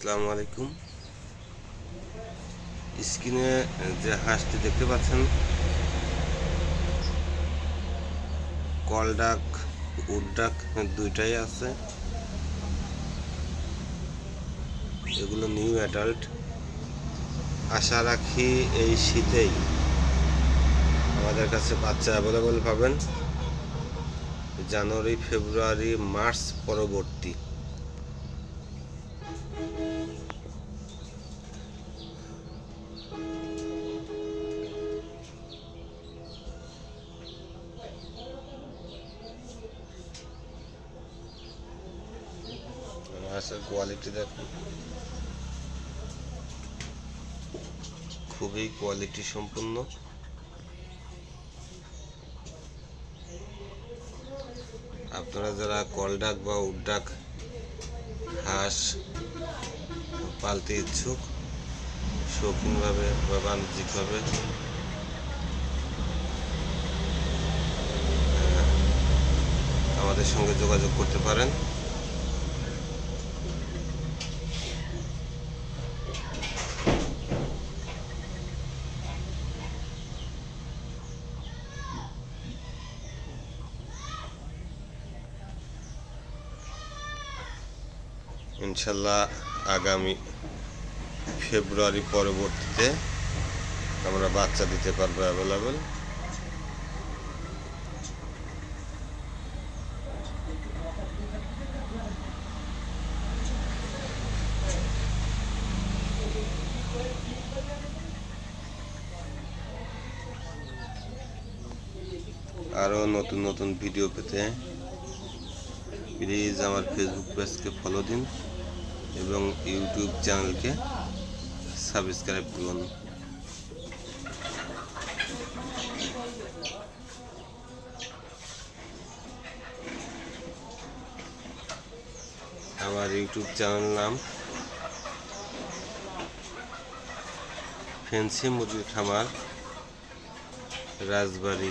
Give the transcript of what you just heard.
আসসালামু আলাইকুম। স্ক্রিনে যে হাঁসটি দেখতে পাচ্ছেন, কল ডাক উড ডাক দুইটাই আছে। এগুলো নিউ অ্যাডাল্ট। আশা রাখি এই শীতেই আমাদের কাছে বাচ্চা অ্যাভেলেবল পাবেন। জানুয়ারি, ফেব্রুয়ারি, মার্চ পরবর্তী। মাছের কোয়ালিটি দেখুন খুবই কোয়ালিটি সম্পন্ন। আপনারা যারা কলডাক বা উড্ডাক হাঁস পালতে ইচ্ছুক শৌখিনভাবে বা বাণিজ্যিকভাবে আমাদের সঙ্গে যোগাযোগ করতে পারেন। ইনশাল্লাহ আগামী ফেব্রুয়ারি পরবর্তীতে আমরা বাচ্চা দিতে পারব অ্যাভেলেবেল। আরও নতুন নতুন ভিডিও পেতে প্লিজ আমার ফেসবুক পেজকে ফলো দিন এবং ইউটিউব চ্যানেলকে সাবস্ক্রাইব করুন। আমার ইউটিউব চ্যানেল নাম ফেন্সি মুরগির খামার রাজবাড়ি